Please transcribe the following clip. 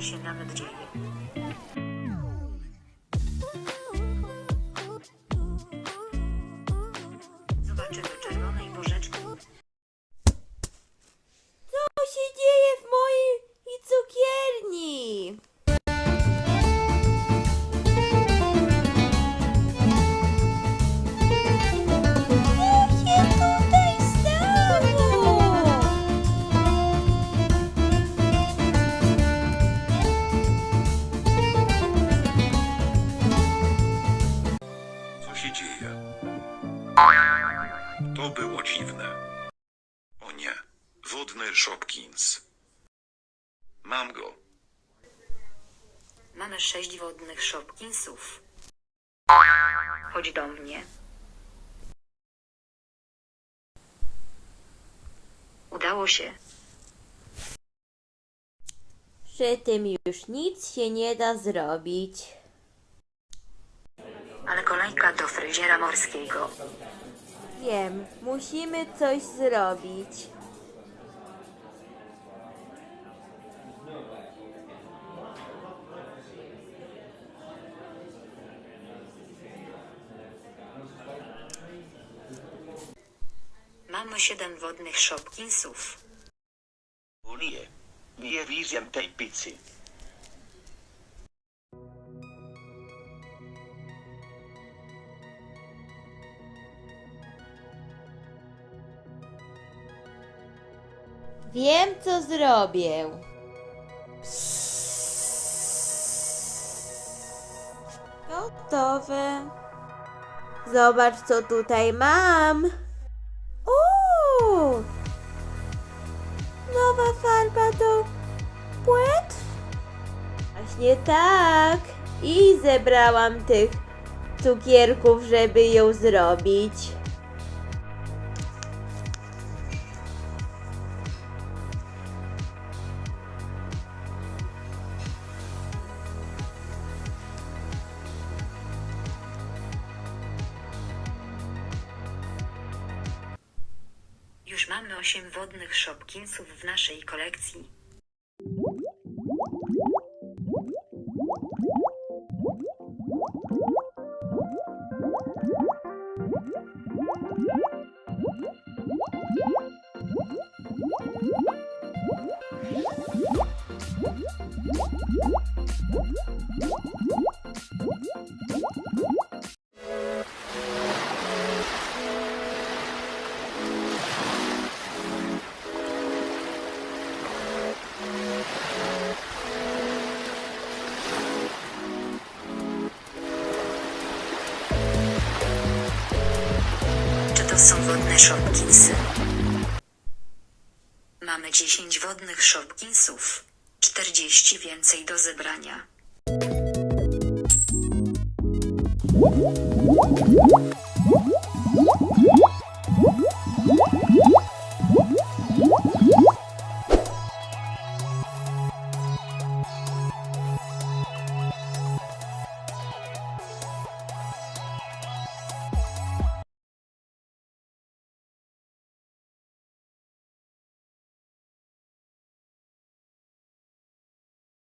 To się nawet To było dziwne. O nie, wodny Shopkins. Mam go. Mamy sześć wodnych Shopkinsów. Chodź do mnie. Udało się. Przy tym już nic się nie da zrobić. Ale kolejka do fryzjera morskiego. Wiem, musimy coś zrobić. Mamy siedem wodnych Shopkinsów. Ulie, nie widzę tej pizzy. Wiem, co zrobię. Gotowe. Zobacz, co tutaj mam. Uuu! Nowa farba do płetw? Właśnie tak. I zebrałam tych cukierków, żeby ją zrobić. Już mamy osiem wodnych Shopkinsów w naszej kolekcji. Wodne Shopkinsy? Mamy 10 wodnych Shopkinsów. 40 więcej do zebrania.